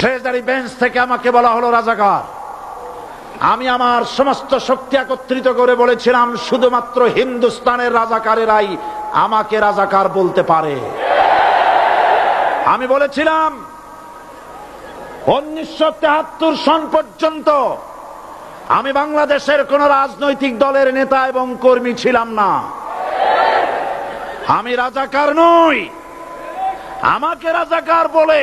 Treasury bench থেকে আমাকে বলা হলো রাজাকার। আমি আমার সমস্ত শক্তি একত্রিত করে বলেছিলাম, শুধুমাত্র হিন্দুস্তানের রাজাকারেরাই আমাকে রাজাকার বলতে পারে। আমি বলেছিলাম, উনিশশো তেহাত্তর সন পর্যন্ত আমি বাংলাদেশের কোন রাজনৈতিক দলের নেতা এবং কর্মী ছিলাম না। আমি রাজাকার নই। আমাকে রাজাকার বলে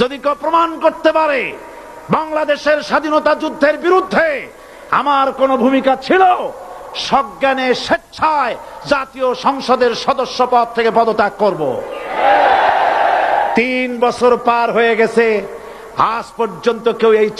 যদি কেউ প্রমাণ করতে পারে বাংলাদেশের স্বাধীনতা যুদ্ধের বিরুদ্ধে আমার কোনো ভূমিকা ছিল, সজ্ঞানে স্বেচ্ছায় জাতীয় সংসদের সদস্য পদ থেকে পদত্যাগ করব। তিন বছর পার হয়ে গেছে, আজ পর্যন্ত কেউ এই